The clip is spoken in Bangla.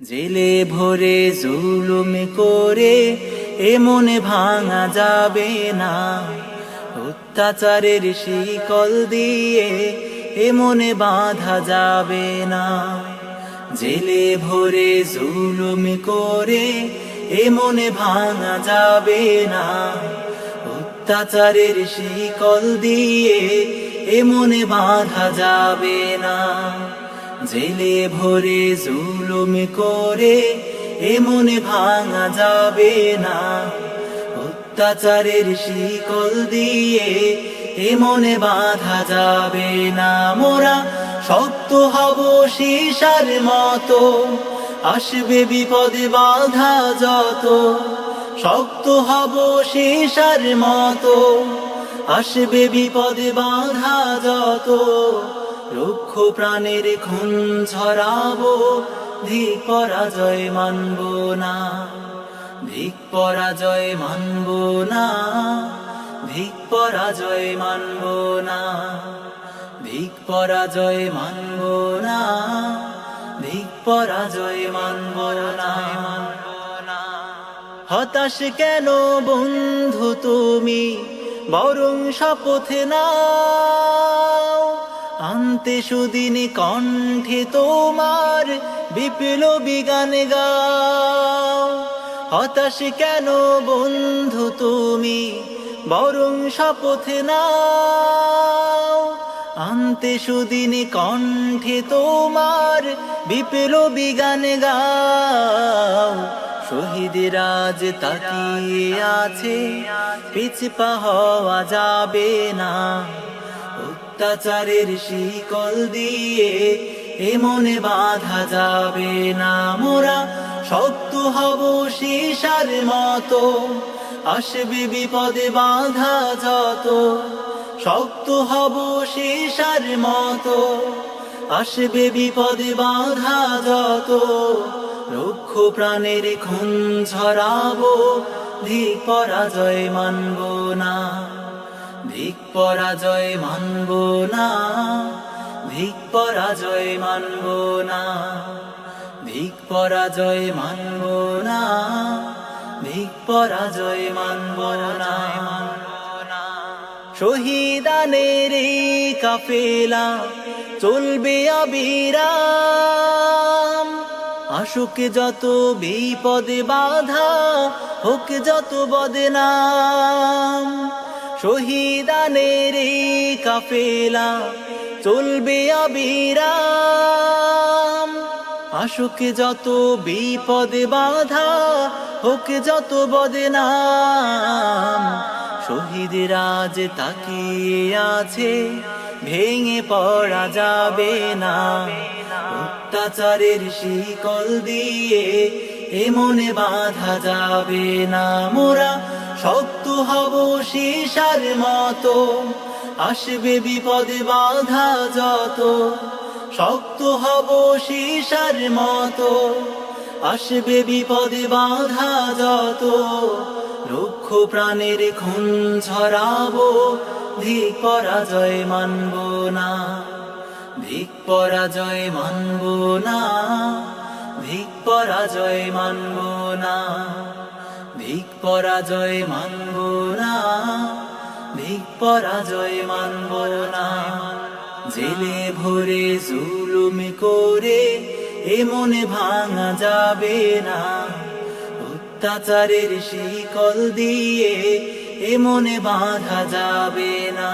জেলে ভরে জুলুম করে এ মনে ভাঙা যাবে না। অত্যাচারের শিকল দিয়ে এ মনে বাঁধা যাবে না। জেলে ভরে জুলুম করে এ মনে ভাঙা যাবে না। অত্যাচারের শিকল দিয়ে এ মনে বাঁধা যাবে না। জেলে ভরে জুলুম করে, এ মনে ভাঙা যাবে না। অত্যাচারের শিকল দিয়ে এ মনে বাঁধা যাবে না। মোরা শক্ত হব সীসার মতো, আসবে বিপদে বাধা যত। শক্ত হব সীসার মতো, আসবে বিপদে বাধা যত। রুক্ষ প্রাণের খুন ছড়াবো ধিক পরাজয় মানব না। ধিক পরাজয় মানব না। ধিক পরাজয় মানব না। ধিক পরাজয় মানব না। ধিক পরাজয় মানব না। হতাশ কেন বন্ধু তুমি? বরং শপথে নাও আনতে সুদিন কণ্ঠে তোমার বিপ্লবী গান গাও। হতাশ কেন বন্ধু তুমি? বরং শপথে নাও। আনতে সুদিন কণ্ঠে তোমার বিপ্লবী গান গাও। শহীদের রাজ তাকিয়ে আছে, পিছপা হওয়া যাবে না। অত্যাচারের শিকল দিয়ে এ মনে বাধা যাবে না মোরা। শক্ত হব সীসার মতো, আসবে বিপদে বাধা যত। শক্ত হব সীসার মতো, আসবে বিপদে বাধা যত। রুক্ষ প্রাণের খুন ঝরাবো ধিক পরাজয় মানব না। ধিক পরাজয় মানব না ধিক পরাজয় মানব না ধিক পরাজয় মানব না ধিক পরাজয় মানব না। শহীদানের কাফেলা চলবে অবিরাম আসুক যত বিপদে বাধা, হোক যত বদনাম। শহীদানের কাফেলা চলবে অবিরাম আসুক যত বিপদে বাধা, হোক যত বদনাম। শহীদ রাজ তাকিয়ে আছে, ভেঙে পড়া যাবে না। অত্যাচারের শিকল দিয়ে এ মনে বাধা যাবে না। মোরা শক্ত হব সীসার মতো। আসবে বিপদে বাধা যত। শক্ত হব সীসার মতো। আসবে বিপদে বাধা যত। রুক্ষ প্রাণের খুন ঝরাবো ধিক পরাজয় মানব না। ধিক পরাজয় মানব না। ধিক পরাজয় মানব না। পরাজয় মানব না ভিক পরাজয় মানব না। জেলে ভরে জুলুম করে এ মনে ভাঙা যাবে না। অত্যাচারের শিকল দিয়ে এ মনে বাঁধা যাবে না।